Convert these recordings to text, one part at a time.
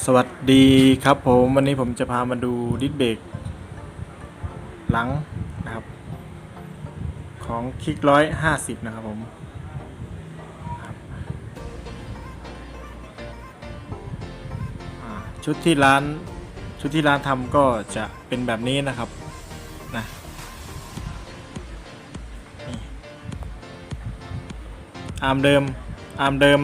สวัสดีครับผมวันนี้ผมจะพามาดูดิสเบรกหลังนะครับ ของคลิกร้อยห้าสิบนะครับผมบชุดที่ร้านชุดที่ร้านทำก็จะเป็นแบบนี้นะครับนะอาร์มเดิมอาร์มเดิม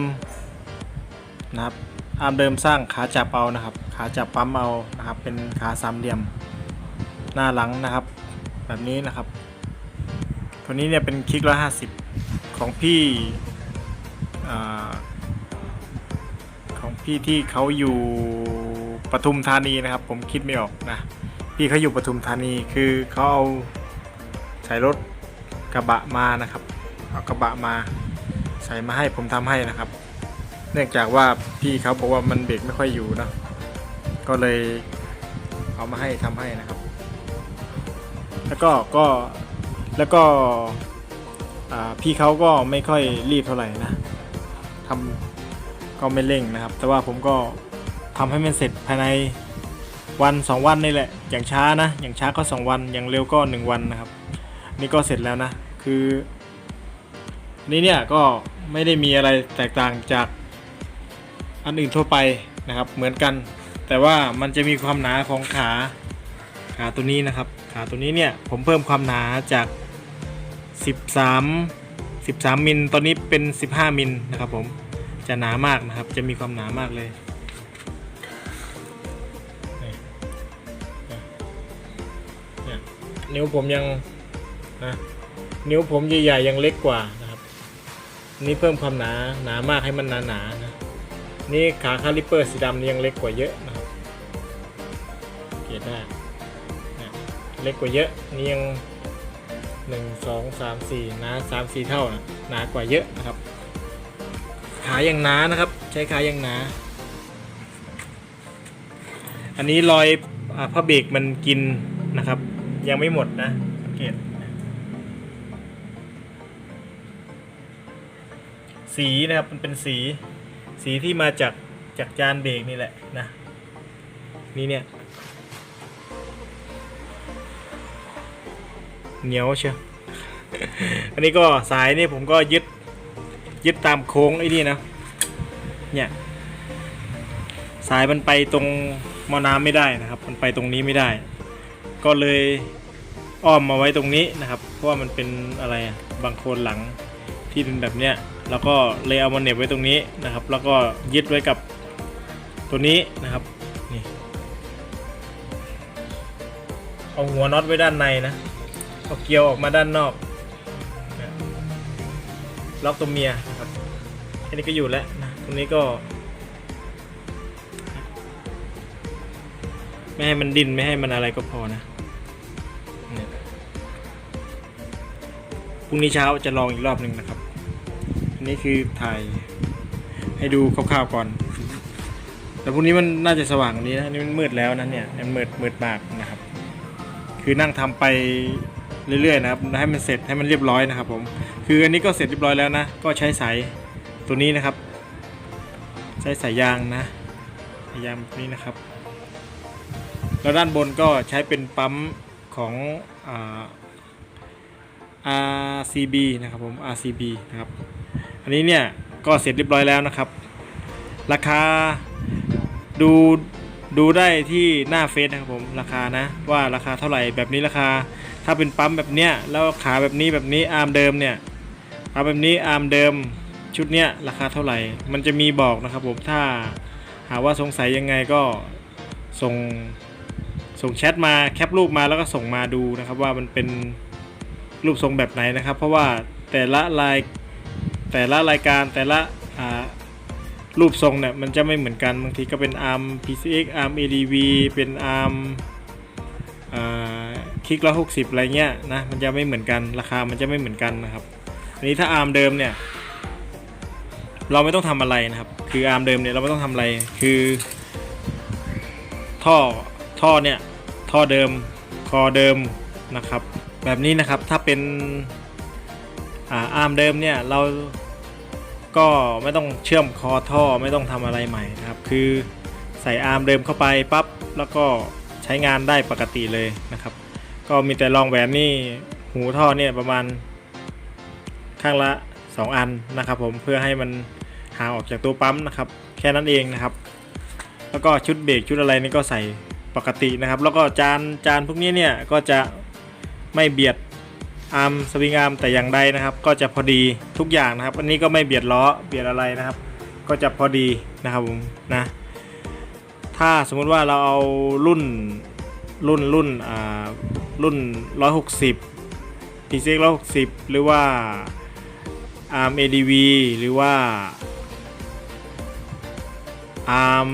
นะครับ อาร์มเดิมสร้างขาจับเอานะครับ ขาจับปั๊มเอานะครับ เป็นขาสามเหลี่ยมหน้าหลังนะครับ แบบนี้นะครับ ตัวนี้เนี่ยเป็นคลิกร้อยห้าสิบของพี่ของพี่ที่เขาอยู่ปทุมธานีนะครับ ผมคิดไม่ออกนะพี่เขาอยู่ปทุมธานีคือเขาเอาใส่รถกระบะมานะครับ เอากระบะมาใส่มาให้ผมทำให้นะครับ นื่องจากว่าพี่เขาบอกว่ามันเบรกไม่ค่อยอยู่นะก็เลยเอามาให้ทำให้นะครับ แล้วก็ก็แล้วก็พี่เขาก็ไม่ค่อยรีบเท่าไหร่นะทำก็ไม่เร่งนะครับ แต่ว่าผมก็ทำให้มันเสร็จภายในวันสองวันนี่แหละ อย่างช้านะ อย่างช้าก็สองวัน อย่างเร็วก็หนึ่งวันนะครับ นี่ก็เสร็จแล้วนะ คือ นี่เนี่ยก็ไม่ได้มีอะไรแตกต่างจาก อันอื่นทั่วไปนะครับ เหมือนกัน แต่ว่ามันจะมีความหนาของขาขาตัวนี้นะครับ ขาตัวนี้เนี่ยผมเพิ่มความหนาจาก 13 13มิลตอนนี้เป็น 15มิลนะครับผมจะหนามากนะครับ จะมีความหนามากเลยนิ้วผมยังนะนิ้วผมใหญ่ๆยังเล็กกว่านะครับ นี่เพิ่มความหนาหนามากให้มันหนาๆนะ นี่ขาคาลิปเปอร์สีดำนี่ยังเล็กกว่าเยอะนะครับเกตได้เนี่ยเล็กกว่าเยอะนี่ยังหนึ่งสองสามสี่นาสามสี่เท่านะหนากว่าเยอะนะครับ ขายังหนานะครับ ใช้ขายังหนา อันนี้รอยอาพระเบรกมันกินนะครับ ยังไม่หมดนะสังเกตสีนะครับมันเป็นสี สีที่มาจากจากจานเบรกนี่แหละนะนี่เนี่ยเหนียวเชียวอันนี้ก็สายนี่ผมก็ยึดยึดตามโค้งไอ้นี่นะเนี่ยสายมันไปตรงมอน้ำไม่ได้นะครับ มันไปตรงนี้ไม่ได้ ก็เลยอ้อมมาไว้ตรงนี้นะครับ เพราะว่ามันเป็นอะไรอะบางโคนหลัง ที่เป็นแบบเนี้ยแล้วก็เลยเอามาเหน็บไว้ตรงนี้นะครับ แล้วก็ยึดไว้กับตัวนี้นะครับนี่เอาหัวน็อตไว้ด้านในนะเอาเกลียวออกมาด้านนอกล็อกตัวเมียนะครับแค่นี้ก็อยู่แล้วนะตรงนี้ก็ไม่ให้มันดินไม่ให้มันอะไรก็พอนะพรุ่งนี้เช้าจะลองอีกรอบหนึ่งนะครับ นนี้คือถ่ายให้ดูคร่าวๆก่อน แต่พรุ่งนี้มันน่าจะสว่างกว่านี้นะนี่มันมืดแล้วนะเนี่ยมันมืดมืดมากนะครับ คือนั่งทำไปเรื่อยๆนะครับให้มันเสร็จให้มันเรียบร้อยนะครับ ผม คืออันนี้ก็เสร็จเรียบร้อยแล้วนะ ก็ใช้สายตัวนี้นะครับ ใช้สายยางนะสายยางนี้นะครับ แล้วด้านบนก็ใช้เป็นปั๊มของอ่า RCB นะครับผม RCB นะครับ อันนี้เนี่ยก็เสร็จเรียบร้อยแล้วนะครับ ราคาดูดูได้ที่หน้าเฟซนะครับผมราคานะว่าราคาเท่าไหร่แบบนี้ราคา ถ้าเป็นปั๊มแบบเนี้ยแล้วขาแบบนี้แบบนี้อาร์มเดิมเนี่ยเอาแบบนี้อาร์มเดิมชุดเนี้ยราคาเท่าไหร่ มันจะมีบอกนะครับผมถ้าหาว่าสงสัยยังไงก็ส่งส่งแชทมาแคปรูปมาแล้วก็ส่งมาดูนะครับว่ามันเป็นรูปทรงแบบไหนนะครับ เพราะว่าแต่ละราย แต่ละรายการแต่ละรูปทรงเนี่ยมันจะไม่เหมือนกันบางทีก็เป็น ARM PCX ARM ADV เป็น ARM อ่าคลิกร้อยหกสิบอะไรเงี้ยนะมันจะไม่เหมือนกันราคามันจะไม่เหมือนกันนะครับอันนี้ถ้า ARM เดิมเนี่ยเราไม่ต้องทำอะไรนะครับ คือ ARM เดิมเนี่ยเราไม่ต้องทำอะไรคือท่อท่อเนี่ยท่อเดิมคอเดิมนะครับ แบบนี้นะครับถ้าเป็น อ่าอาร์มเดิมเนี่ยเราก็ไม่ต้องเชื่อมคอท่อไม่ต้องทำอะไรใหม่นะครับ คือใส่อาร์มเดิมเข้าไปปั๊บแล้วก็ใช้งานได้ปกติเลยนะครับ ก็มีแต่รองแหวนนี่หูท่อเนี่ยประมาณข้างละ 2 อันนะครับ ผมเพื่อให้มันห่างออกจากตัวปั๊มนะครับ แค่นั้นเองนะครับ แล้วก็ชุดเบรกชุดอะไรนี่ก็ใส่ปกตินะครับ แล้วก็จานจานพวกนี้เนี่ยก็จะไม่เบียด อาร์มสวิงอาร์มแต่อย่างใดนะครับ ก็จะพอดีทุกอย่างนะครับ อันนี้ก็ไม่เบียดล้อเบียดอะไรนะครับ ก็จะพอดีนะครับผมนะถ้าสมมุติว่าเราเอารุ่นรุ่นรุ่นอ่ารุ่น 160 PCX 160 หรือว่า ARM ADV หรือว่า ARM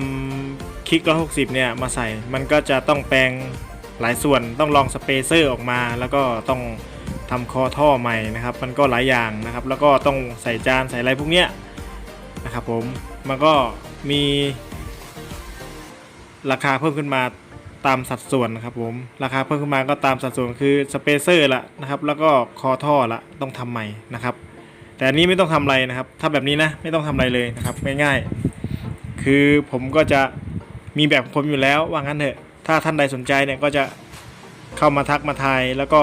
Kick 160 เนี่ยมาใส่มันก็จะต้องแปลงหลายส่วนต้องลองสเปเซอร์ออกมาแล้วก็ต้อง ทำคอท่อใหม่นะครับ มันก็หลายอย่างนะครับ แล้วก็ต้องใส่จานใส่อะไรพวกเนี้ยนะครับผม มันก็มีราคาเพิ่มขึ้นมาตามสัดส่วนนะครับผม ราคาเพิ่มขึ้นมาก็ตามสัดส่วนคือสเปเซอร์ละนะครับ แล้วก็คอท่อละต้องทำใหม่นะครับ แต่อันนี้ไม่ต้องทำอะไรนะครับ ถ้าแบบนี้นะไม่ต้องทำอะไรเลยนะครับง่ายๆ คือผมก็จะมีแบบผมอยู่แล้วว่างั้นเถอะ ถ้าท่านใดสนใจเนี่ยก็จะเข้ามาทักมาทายแล้วก็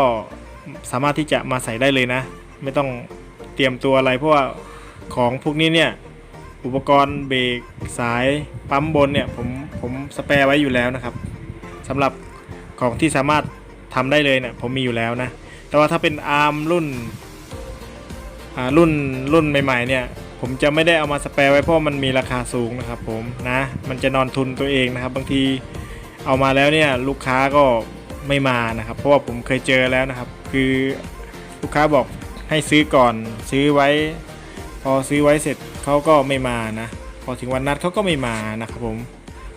สามารถที่จะมาใส่ได้เลยนะ ไม่ต้องเตรียมตัวอะไรเพราะว่าของพวกนี้เนี่ยอุปกรณ์เบรกสายปั๊มบนเนี่ยผมผมสแปร์ไว้อยู่แล้วนะครับสำหรับของที่สามารถทำได้เลยเนี่ยผมมีอยู่แล้วนะ แต่ว่าถ้าเป็นอาร์มรุ่นอ่ารุ่นรุ่นใหม่ๆเนี่ยผมจะไม่ได้เอามาสแปร์ไว้เพราะมันมีราคาสูงนะครับผมนะมันจะนอนทุนตัวเองนะครับ บางทีเอามาแล้วเนี่ยลูกค้าก็ ไม่มานะครับ เพราะว่าผมเคยเจอแล้วนะครับ คือลูกค้าบอกให้ซื้อก่อนซื้อไว้ พอซื้อไว้เสร็จเขาก็ไม่มานะ พอถึงวันนัดเขาก็ไม่มานะครับผม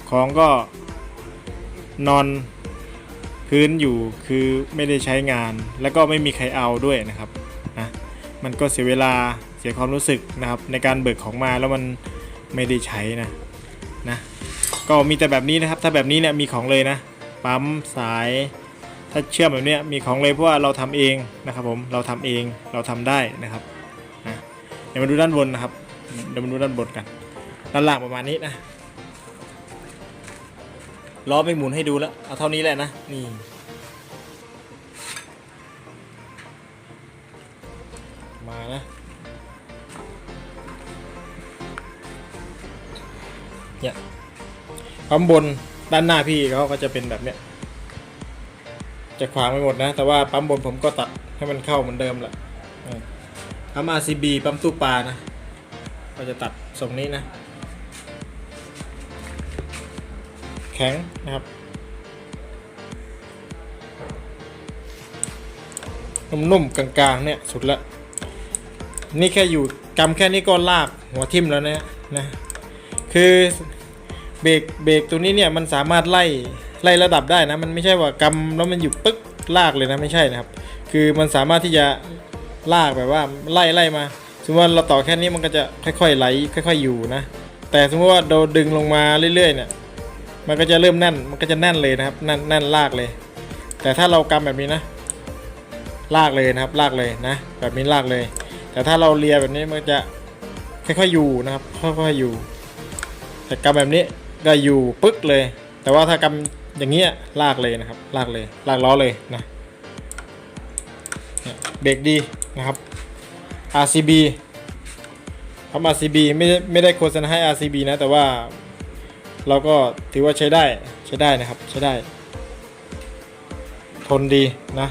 ของก็นอนพื้นอยู่คือไม่ได้ใช้งาน แล้วก็ไม่มีใครเอาด้วยนะครับนะมันก็เสียเวลาเสียความรู้สึกนะครับ ในการเบิกของมาแล้วมันไม่ได้ใช้นะนะก็มีแต่แบบนี้นะครับ ถ้าแบบนี้เนี่ยมีของเลยนะ ปั๊มสาย ถ้าเชื่อมแบบเนี้ยมีของเลยเพราะว่าเราทำเองนะครับผมเราทำเองเราทำได้นะครับนะเดี๋ยวมาดูด้านบนนะครับเดี๋ยวมาดูด้านบนกัน ด้านล่างประมาณนี้นะล้อไม่หมุนให้ดูแล้วเอาเท่านี้แหละนะนี่มานะเนี่ยปั๊มบน ด้านหน้าพี่เขาก็จะเป็นแบบเนี้ย จะขวางไปหมดนะ แต่ว่าปั๊มบนผมก็ตัดให้มันเข้าเหมือนเดิมแหละปั๊ม RCB ปั๊มตู้ปลานะ ก็จะตัดทรงนี้นะ แข็งนะครับนุ่มๆกลางๆเนี่ยสุดละนี่แค่อยู่กำแค่นี้ก็ลากหัวทิ่มแล้วนะนะ คือ เบรกเบรกตัวนี้เนี่ยมันสามารถไล่ไล่ระดับได้นะ มันไม่ใช่ว่ากำแล้วมันอยู่ปึ๊กลากเลยนะไม่ใช่นะครับ คือมันสามารถที่จะลากแบบว่าไล่ไล่มา สมมติว่าเราต่อแค่นี้มันก็จะค่อยๆไหลค่อย ๆอยู่นะ แต่สมมติว่าเราดึงลงมาเรื่อยๆเนี่ยมันก็จะเริ่มแน่นมันก็จะแน่นเลยนะครับแน่นแน่นลากเลย แต่ถ้าเรากำแบบนี้นะ ลากเลยนะครับลากเลยนะ แบบนี้ลากเลย แต่ถ้าเราเลียแบบนี้มันจะค่อยๆอยู่นะครับค่อยๆอยู่แต่กำแบบนี้ ก็อยู่ปึ๊กเลย แต่ว่าถ้ากำอย่างเงี้ยลากเลยนะครับ ลากเลยลากล้อเลยนะเบรกดีนะครับ RCB คำ RCB ไม่ไม่ได้โฆษณาให้ RCB นะ แต่ว่าเราก็ถือว่าใช้ได้ใช้ได้นะครับใช้ได้ ทนดีนะ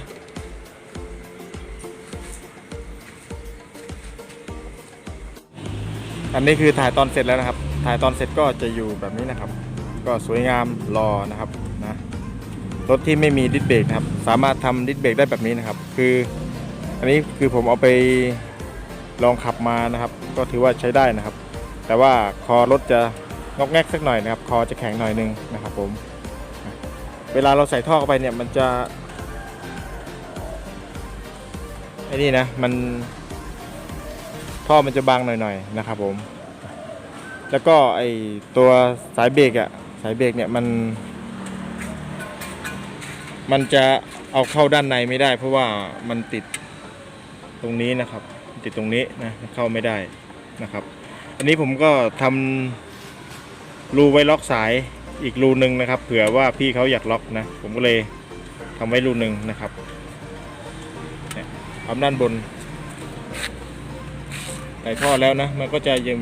อันนี้คือถ่ายตอนเสร็จแล้วนะครับ ถ่ายตอนเสร็จก็จะอยู่แบบนี้นะครับ ก็สวยงามรอนะครับนะรถที่ไม่มีดิสเบรกนะครับ สามารถทำดิสเบรกได้แบบนี้นะครับ คืออันนี้คือผมเอาไปลองขับมานะครับ ก็ถือว่าใช้ได้นะครับ แต่ว่าคอรถจะงอกแงกสักหน่อยนะครับ คอจะแข็งหน่อยนึงนะครับ ผม เวลาเราใส่ท่อเข้าไปเนี่ยมันจะไอ้นี่นะมันท่อมันจะบางหน่อยๆนะครับผม แล้วก็ไอตัวสายเบรกอะสายเบรกเนี่ยมัน มันจะเอาเข้าด้านในไม่ได้ เพราะว่ามันติดตรงนี้นะครับ ติดตรงนี้นะเข้าไม่ได้นะครับ อันนี้ผมก็ทำรูไว้ล็อกสายอีกรูหนึ่งนะครับ เผื่อว่าพี่เขาอยากล็อกนะ ผมก็เลยทำไว้รูหนึ่งนะครับเนี่ยปั๊มด้านบนใส่ท่อแล้วนะ มันก็จะยัง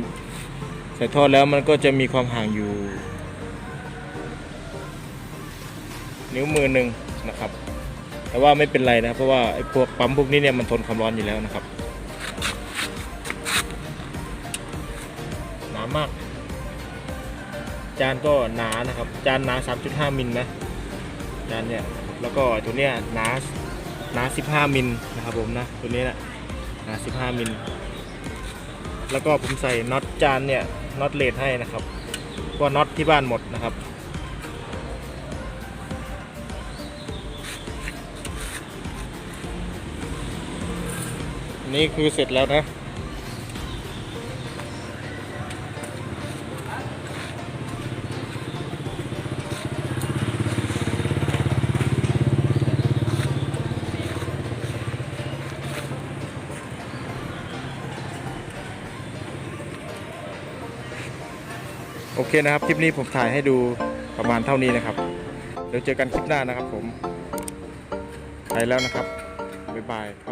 ใส่ท่อแล้วมันก็จะมีความห่างอยู่ นิ้วมือหนึ่งนะครับ แต่ว่าไม่เป็นไรนะ เพราะว่าไอ้พวกปั๊มพวกนี้เนี่ยมันทนความร้อนอยู่แล้วนะครับหนามาก จานก็หนานะครับ จานหนา 3.5มิลนะจานเนี่ยแล้วก็ตัวเนี้ยหนาหนา15มิลนะครับผมนะตัวนี้นะหนา15มิลแล้วก็ผมใส่น็อตจานเนี่ย น็อตเลดให้นะครับเพราะว่าน็อตที่บ้านหมดนะครับนี่คือเสร็จแล้วนะ เคนะครับ คลิปนี้ผมถ่ายให้ดูประมาณเท่านี้นะครับ เดี๋ยวเจอกันคลิปหน้านะครับผม ไปแล้วนะครับ บ๊ายบายครับ